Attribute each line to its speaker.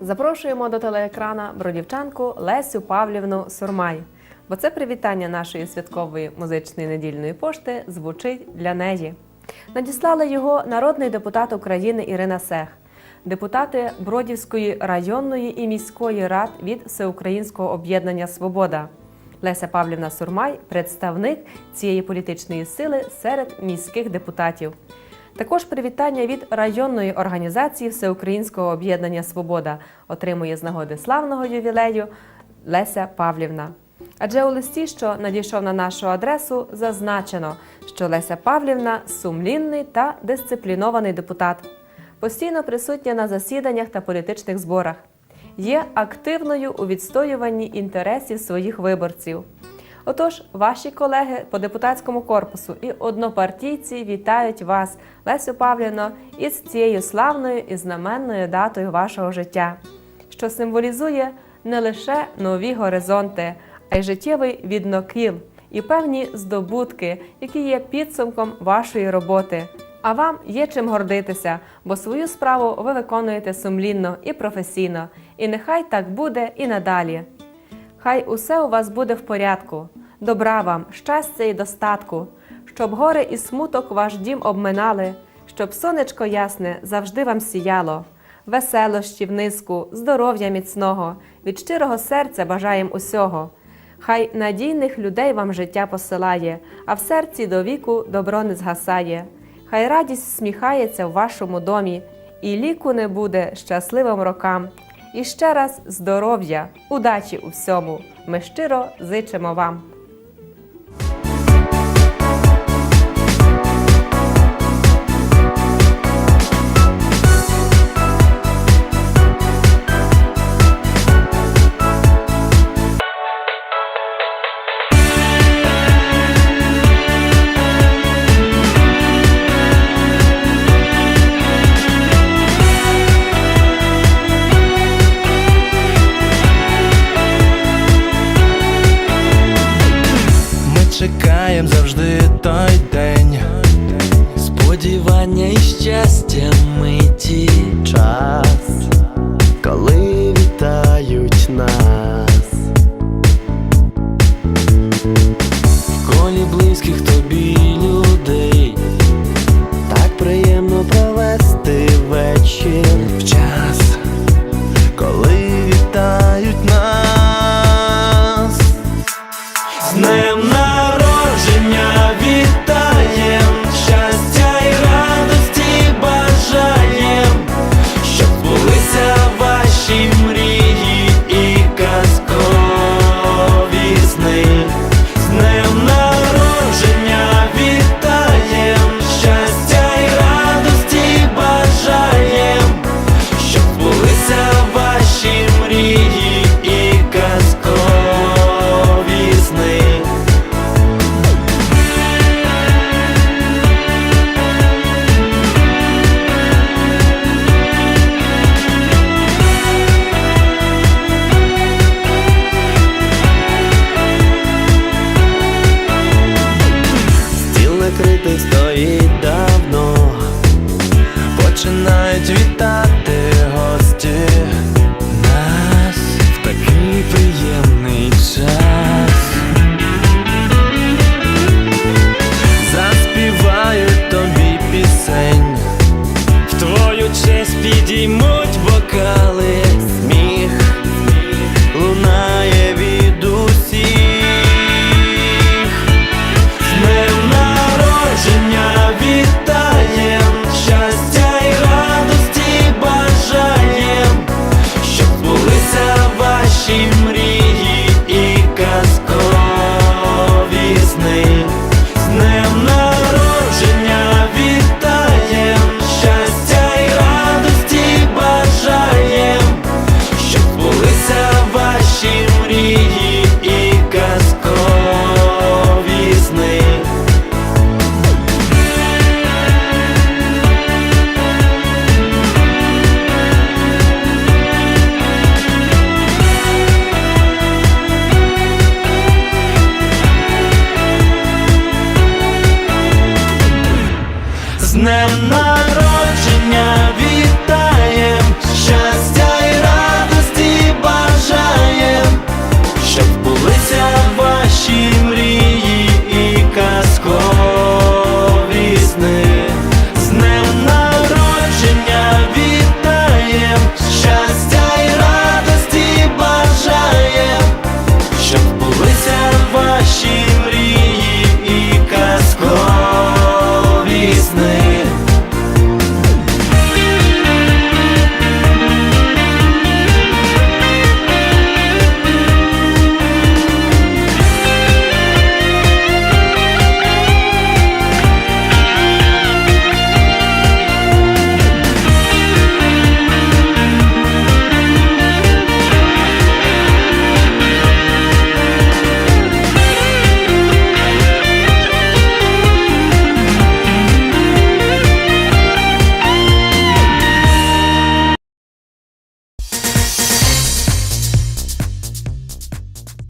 Speaker 1: Запрошуємо до телеекрана бродівчанку Лесю Павлівну Сурмай. Бо це привітання нашої святкової музичної недільної пошти звучить для неї. Надіслали його народний депутат України Ірина Сех, депутати Бродівської районної і міської рад від Всеукраїнського об'єднання Свобода. Леся Павлівна Сурмай представник цієї політичної сили серед міських депутатів. Також привітання від районної організації Всеукраїнського об'єднання Свобода отримує з нагоди славного ювілею Леся Павлівна. Адже у листі, що надійшов на нашу адресу, зазначено, що Леся Павлівна сумлінний та дисциплінований депутат, постійно присутня на засіданнях та політичних зборах, є активною у відстоюванні інтересів своїх виборців. Отож, ваші колеги по депутатському корпусу і однопартійці вітають вас, Лесю Павлівно, із цією славною і знаменною датою вашого життя, що символізує не лише нові горизонти, а й життєвий віднокіл і певні здобутки, які є підсумком вашої роботи. А вам є чим гордитися, бо свою справу ви виконуєте сумлінно і професійно, і нехай так буде і надалі. Хай усе у вас буде в порядку, добра вам, щастя і достатку, щоб горе і смуток ваш дім обминали, щоб сонечко ясне завжди вам сіяло, веселощів низку, здоров'я міцного, від щирого серця бажаєм усього. Хай надійних людей вам життя посилає, а в серці до віку добро не згасає. Хай радість сміхається в вашому домі, і ліку не буде щасливим рокам. І ще раз здоров'я, удачі у всьому. Ми щиро зичимо вам.
Speaker 2: Сподівання і щастя миті
Speaker 3: час, коли вітають нас,
Speaker 2: в колі близьких тобі людей.
Speaker 3: так приємно провести вечір в час,
Speaker 2: твою спідіймуть підіймуть бокали. днем народження вітаєм, щастя і радості бажаєм, щоб булися ваші
Speaker 3: мрії.